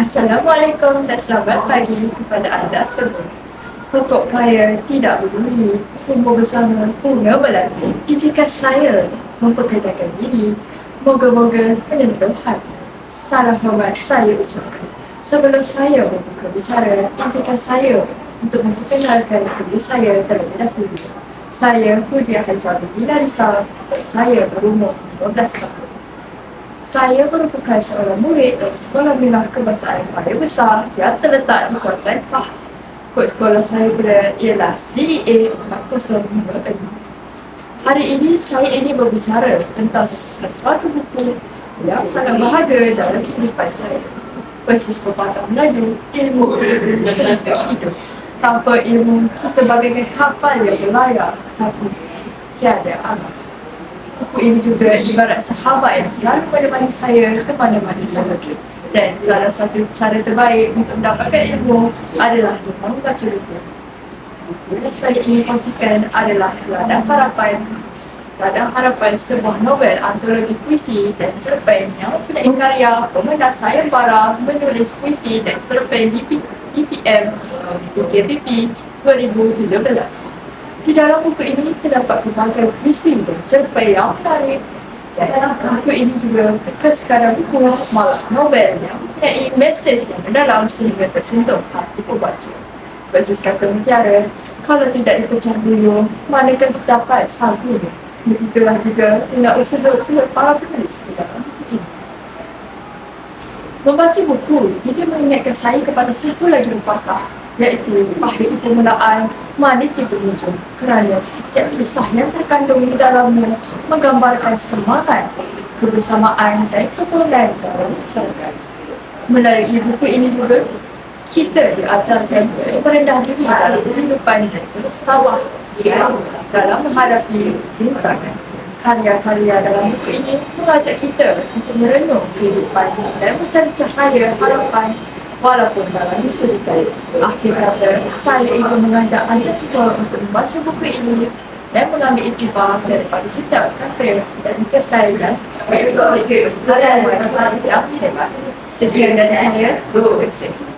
Assalamualaikum dan selamat pagi kepada anda semua. Pokok paya tidak berduri, tumbuh bersama bunga melati. Izinkan saya memperkenalkan diri. Moga-moga menyentuh hati. Salam hormat saya ucapkan. Sebelum saya membuka bicara, izinkan saya untuk memperkenalkan diri saya terlebih dahulu. Saya Hudia Haifah Larissa dan saya berumur 15 tahun. Saya merupakan seorang murid dari Sekolah Menengah Kebahasaan Paya Besar yang terletak di Kuantan Pah. Kod sekolah saya ber ialah CA 4056. Hari ini saya ingin berbicara tentang sesuatu buku yang sangat berharga dalam kehidupan saya. Persis pepatah Melayu, ilmu penentu hidup. Tanpa ilmu, kita bagaikan kapal yang berlayar, tapi tiada arah. Buku ini juga ibarat sahabat yang selalu menemani saya ke mana-mana sahaja. Dan salah satu cara terbaik untuk mendapatkan ilmu adalah dengan membaca buku. Buku yang saya ingin kongsikan adalah Ladang Harapan Ladang Harapan sebuah novel antologi puisi dan cerpen yang mempunyai karya pemenang sayembara menulis puisi dan cerpen DPM PKPP 2017. Di dalam buku ini terdapat pelbagai puisi dan cerpen yang menarik. Dan dalam buku ini juga bukan sekadar buku, malah novel yang mempunyai mesej yang mendalam sehingga tersentuh hati pembaca. Basis kata mutiara, kalau tidak dipecah dulu, manakah dapat sambungnya? Begitulah juga tindak usaha-usaha para penulis di dalam buku ini. Membaca buku, ini mengingatkan saya kepada satu lagi pepatah iaitu pahit permulaan, manis di penghujung kerana setiap kisah yang terkandung di dalamnya menggambarkan semangat, kebersamaan dan sokongan dalam masyarakat. Melalui buku ini juga, kita diajarkan untuk merendah diri dalam kehidupan dan terus tawah dalam menghadapi rintangan. Karya-karya dalam buku ini mengajak kita untuk merenung kehidupan dan mencari cahaya harapan walaupun dalam. Akhir kata, saya ingin mengajak anda semua untuk membaca buku ini dan mengambil itibar daripada setiap kata dan kesan dan yang hebat. Sekian dari saya, terima kasih.